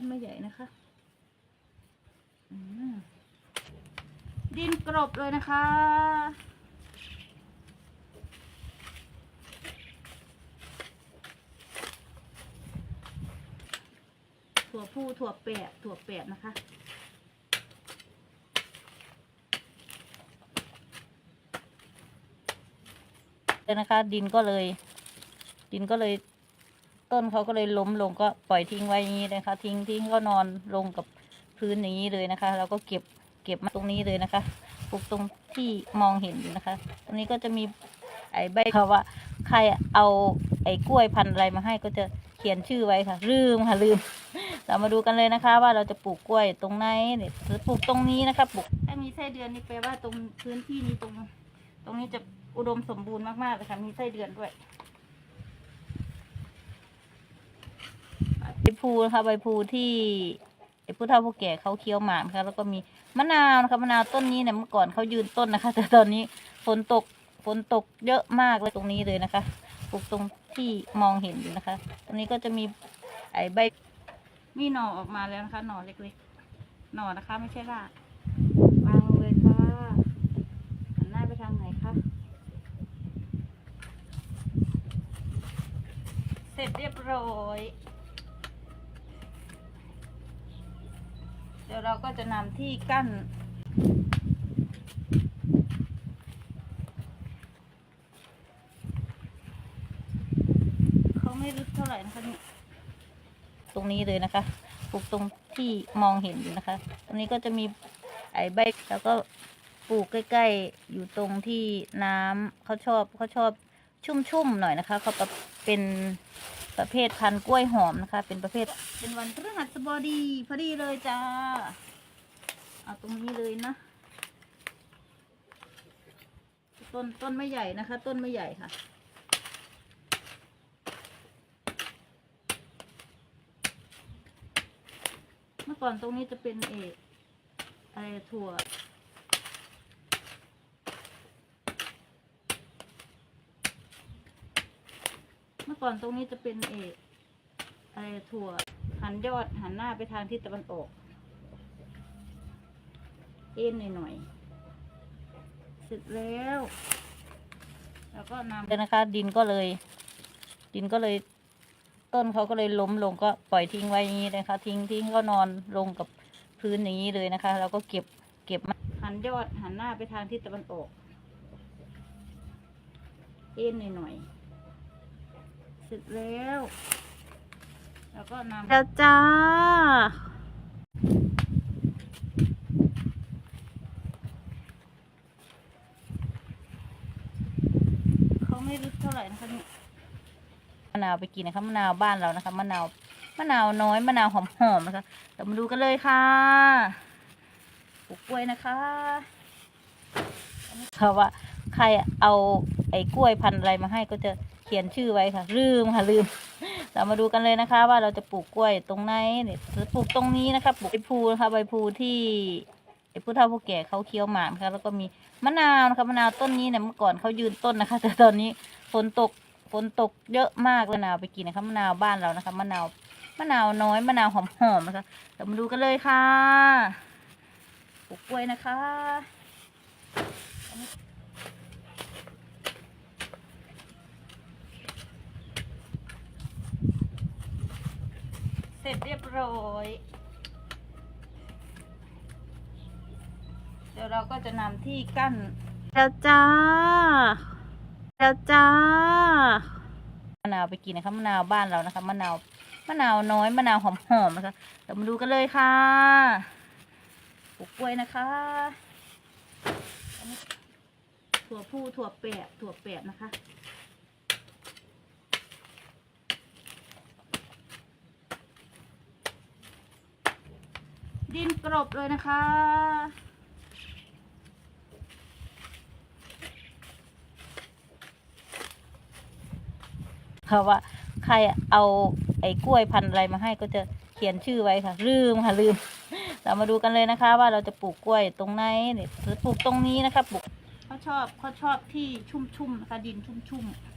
ต้นไม่ใหญ่นะคะดินกรบเลยนะคะ ถั่วผู้ถั่วแปบถั่วแปบนะคะเลยนะคะ ดินก็เลย ดินก็เลย ต้นเขาก็เลยล้มลงก็ปล่อยทิ้งไว้อย่างนี้นะคะ ทิ้งทิ้งก็นอนลงกับพื้นอย่างนี้เลยนะคะแล้วก็เก็บเก็บมาตรงนี้เลยนะคะปลูกตรงที่มองเห็นอยู่นะคะ ตรงนี้ก็จะมีไอ้ใบเขาว่า ใครเอาไอ้กล้วยพันธุ์อะไรมาให้ก็จะเขียนชื่อไว้ค่ะ ลืมค่ะลืม เรามาดูกันเลยนะคะ ว่าเราจะปลูกกล้วยตรงไหนเนี่ยหรือปลูกตรงนี้นะคะปลูกถ้ามีไส้เดือนนี่แปลว่าตรงพื้นที่นี้ตรง ตรงนี้จะอุดมสมบูรณ์มากๆเลยค่ะมีไส้เดือนด้วย ใบพลูนะคะใบพลูที่ไอ้ผู้เฒ่าผู้แก่เขาเคี้ยวหมากนะคะแล้วก็มีมะนาวนะคะมะนาวต้นนี้เนี่ยเมื่อก่อนเขายืนต้นนะคะ แต่ตอนนี้ฝนตกฝนตกเยอะมากเลยตรงนี้เลยนะคะปลูกตรงที่มองเห็นอยู่นะคะ ตรงนี้ก็จะมีไอ้ใบมีหน่อออกมาแล้วนะคะ หน่อเล็กๆหน่อนะคะ ไม่ใช่รากวางลงเลยค่ะหันหน้าไปทางไหนคะเสร็จเรียบร้อย ดี๋ยวเราก็จะนำที่กั้น เขาไม่ลึกเท่าไหร่นะคะนี่ตรงนี้เลยนะคะปลูกตรงที่มองเห็นอยู่นะคะ ตรงนี้ก็จะมีไอ้ใบแล้วก็ปลูกใกล้ ๆ อยู่ตรงที่น้ำเขาชอบเขาชอบชุ่มๆหน่อยนะคะเขาเป็น ประเภทพันกล้วยหอมนะคะ เป็นประเภท เป็นวันพฤหัสบดีพอดีเลยจ้า เอาตรงนี้เลยนะ ต้นต้นไม่ใหญ่นะคะ ต้นไม่ใหญ่ค่ะเมื่อก่อนตรงนี้จะเป็นเอกอะไรถั่ว เมื่อ ก่อนตรงนี้จะเป็นเอกอะไรถั่ว หันยอดหันหน้าไปทางทิศตะวันออก เอ็นหน่อยๆเสร็จแล้ว แล้วก็นำเลยนะคะ ดินก็เลย ดินก็เลย ต้นเขาก็เลยล้มลงก็ปล่อยทิ้งไว้อย่างนี้นะคะ ทิ้งทิ้งก็นอนลงกับพื้นอย่างนี้เลยนะคะแล้วก็เก็บเก็บมาหันยอดหันหน้าไปทางทิศตะวันออก เอ็นหน่อยๆเสร็จแล้ว แล้วก็นำแล้วจ้า เขาไม่ลึกเท่าไหร่นะคะนี่มะนาวไปกินนะคะมะนาวบ้านเรานะคะมะนาวมะนาวน้อยมะนาวหอมๆนะคะเรามาดูกันเลยค่ะปลูกกล้วยนะคะเขาว่าใครเอาไอ้กล้วยพันธุ์อะไรมาให้ก็จะเขียนชื่อไว้ค่ะ ลืมค่ะลืม เรามาดูกันเลยนะคะ ว่าเราจะปลูกกล้วยตรงไหนเนี่ยปลูกตรงนี้นะคะปลูกใบพลูนะคะใบพลูที่ไอ้ผู้เฒ่าผู้แก่เขาเคี้ยวหมากนะคะแล้วก็มีมะนาวนะคะมะนาวต้นนี้เนี่ยเมื่อก่อนเขายืนต้นนะคะ แต่ตอนนี้ฝนตกฝนตกเยอะมากเลยมะนาวไปกินนะคะมะนาวบ้านเรานะคะมะนาวมะนาวน้อยมะนาวหอมๆนะคะเรามาดูกันเลยค่ะปลูกกล้วยนะคะ เสร็จเรียบร้อย เดี๋ยวเราก็จะนำที่กั้น แล้วจ้า แล้วจ้ามะนาวไปกินนะคะมะนาวบ้านเรานะคะมะนาวมะนาวน้อยมะนาวหอมๆนะคะเรามาดูกันเลยค่ะปลูกกล้วยนะคะอันนี้ถั่วผู้ถั่วแปบถั่วแปบนะคะ ดินกรบเลยนะคะเพราะว่าใครเอาไอ้กล้วยพันธุ์อะไรมาให้ก็จะเขียนชื่อไว้ค่ะ ลืมค่ะลืม เรามาดูกันเลยนะคะ ว่าเราจะปลูกกล้วยตรงไหนเนี่ยหรือปลูกตรงนี้นะคะปลูกเขาชอบเขาชอบที่ชุ่มๆนะคะดินชุ่มๆ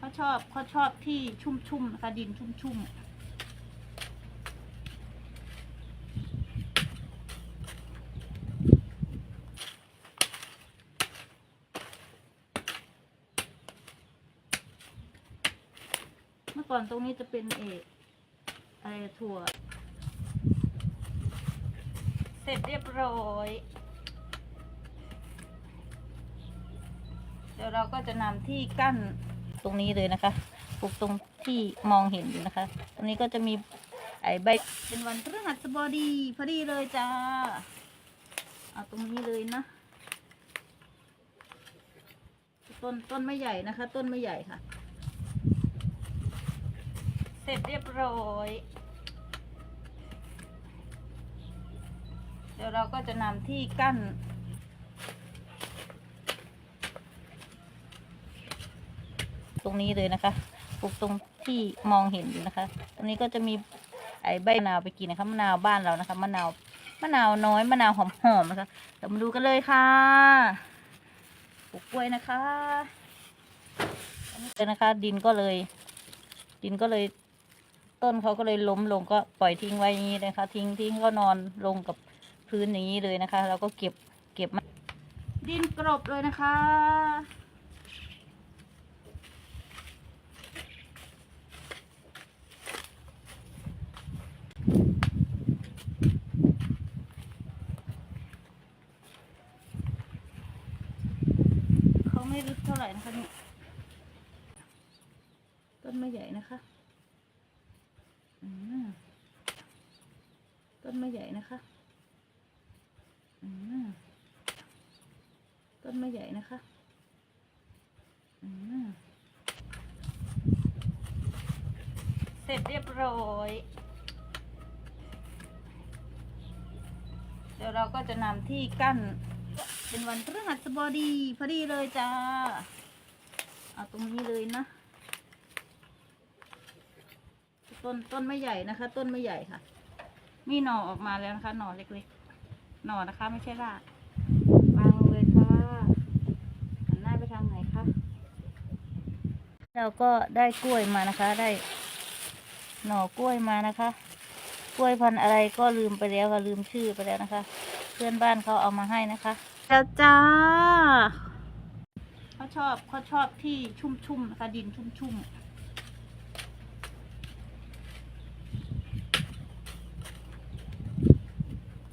ช อบเขาชอบที่ชุ่มๆนะคะดินชุ่มๆเมื่อก่อนตรงนี้จะเป็นเอออะไรถั่ว เสร็จเรียบร้อย เดี๋ยวเราก็จะนำที่กั้น ตรงนี้เลยนะคะปลูกตรงที่มองเห็นอยู่นะคะ ตรงนี้ก็จะมีไอใบเป็นวันพฤหัสบดีพอดีเลยจ้าเอาตรงนี้เลยนะ ต้นต้นไม่ใหญ่นะคะ ต้นไม่ใหญ่ค่ะ เสร็จเรียบร้อยเดี๋ยวเราก็จะนำที่กั้น ตรงนี้เลยนะคะปลูกตรงที่มองเห็นอยู่นะคะ ตรงนี้ก็จะมีไอ้ใบมะนาวไปกินนะคะมะนาวบ้านเรานะคะมะนาวมะนาวน้อยมะนาวหอมๆนะคะเดี๋ยวมาดูกันเลยค่ะปลูกกล้วยนะคะนี่เลยนะคะ ดินก็เลย ดินก็เลย ต้นเขาก็เลยล้มลงก็ปล่อยทิ้งไว้อย่างนี้นะคะ ทิ้งทิ้งก็นอนลงกับพื้นอย่างนี้เลยนะคะเราก็เก็บเก็บมาดินกรบเลยนะคะ เขาไม่ลึกเท่าไหร่ นะคะนี่ต้นไม่ใหญ่นะคะอืมต้นไม่ใหญ่นะคะอืมต้นไม่ใหญ่นะคะอืมเสร็จเรียบร้อย เดี๋ยวเราก็จะนำที่กั้นเป็นวันพฤหัสบดีพอดีเลยจ้า เอาตรงนี้เลยนะ ต้นต้นไม่ใหญ่นะคะ ต้นไม่ใหญ่ค่ะ มีหน่อออกมาแล้วนะคะ หน่อเล็กๆ หน่อนะคะ ไม่ใช่รากวางลงเลยค่ะหันหน้าไปทางไหนคะเราก็ได้กล้วยมานะคะ ได้ หน่อกล้วยมานะคะ กล้วยพันอะไรก็ลืมไปแล้วค่ะลืมชื่อไปแล้วนะคะ เพื่อนบ้านเขาเอามาให้นะคะแล้วจ้า ชอบเขาชอบที่ชุ่มๆนะคะดินชุ่มๆ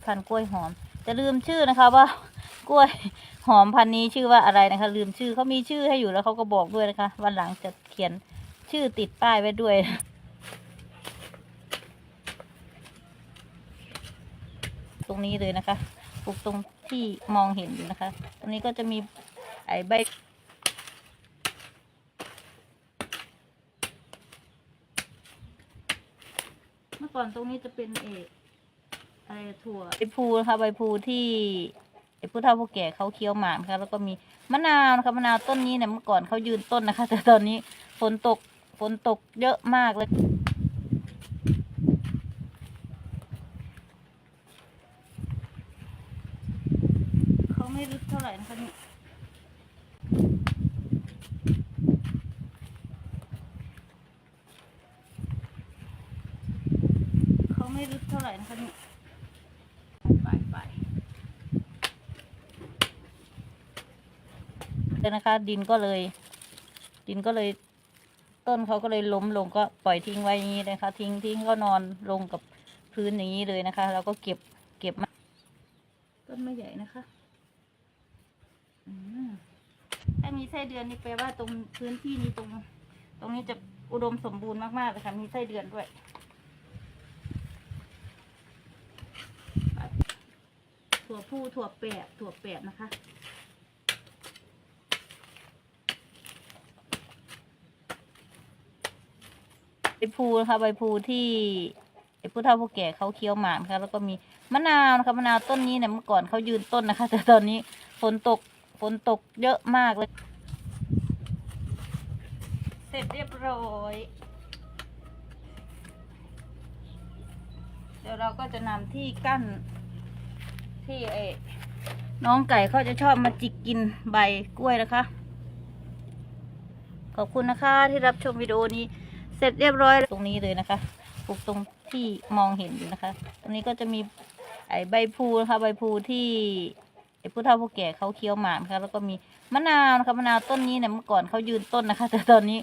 พันกล้วยหอมจะลืมชื่อนะคะว่ากล้วยหอมพันนี้ชื่อว่าอะไรนะคะ ลืมชื่อเขามีชื่อให้อยู่แล้วเขาก็บอกด้วยนะคะ วันหลังจะเขียนชื่อติดป้ายไว้ด้วย ตรงนี้เลยนะคะปลูกตรงที่มองเห็นอยู่นะคะ ตรงนี้ก็จะมีไอ้ใบ อก่อนตรงนี้จะเป็นเอออะไรถั่ว ใบพลูนะคะใบพลูที่ไอ้ผู้เฒ่าผู้แก่เขาเคี้ยวหมากนะคะแล้วก็มีมะนาวนะคะมะนาวต้นนี้เนี่ยเมื่อก่อนเขายืนต้นนะคะ แต่ตอนนี้ฝนตกฝนตกเยอะมากเลย เขาไม่ลึกเท่าไหร่นะคะนี่เขาไม่ลึกเท่าไหร่นะคะนี่ไปไป เลยนะคะ ดินก็เลย ดินก็เลย ต้นเขาก็เลยล้มลงก็ปล่อยทิ้งไว้อย่างนี้นะคะ ทิ้งทิ้งก็นอนลงกับพื้นอย่างนี้เลยนะคะเราก็เก็บเก็บมาต้นไม่ใหญ่นะคะถ้ามีไส้เดือนนี่แปลว่าตรงพื้นที่นี้ตรง ตรงนี้จะอุดมสมบูรณ์มากๆเลยค่ะมีไส้เดือนด้วยถั่วผู้ถั่วแปดถั่วแปดนะคะ ใบพลูนะคะใบพลูที่ไอ้ผู้เฒ่าผู้แก่เขาเคี้ยวหมากนะคะแล้วก็มีมะนาวนะคะมะนาวต้นนี้เนี่ยเมื่อก่อนเขายืนต้นนะคะ แต่ตอนนี้ฝนตกฝนตกเยอะมากเลย เสร็จเรียบร้อยเดี๋ยวเราก็จะนำที่กั้นที่ไอ้น้องไก่เขาจะชอบมาจิกกินใบกล้วยนะคะ ขอบคุณนะคะที่รับชมวิดีโอนี้ เสร็จเรียบร้อยตรงนี้เลยนะคะปลูกตรงที่มองเห็นอยู่นะคะ ตรงนี้ก็จะมีไอใบพูนะคะใบพูที่ไอผู้เฒ่าผู้แก่เขาเคี้ยวหมากนะคะแล้วก็มีมะนาวนะคะมะนาวต้นนี้เนี่ยเมื่อก่อนเขายืนต้นนะคะ แต่ตอนนี้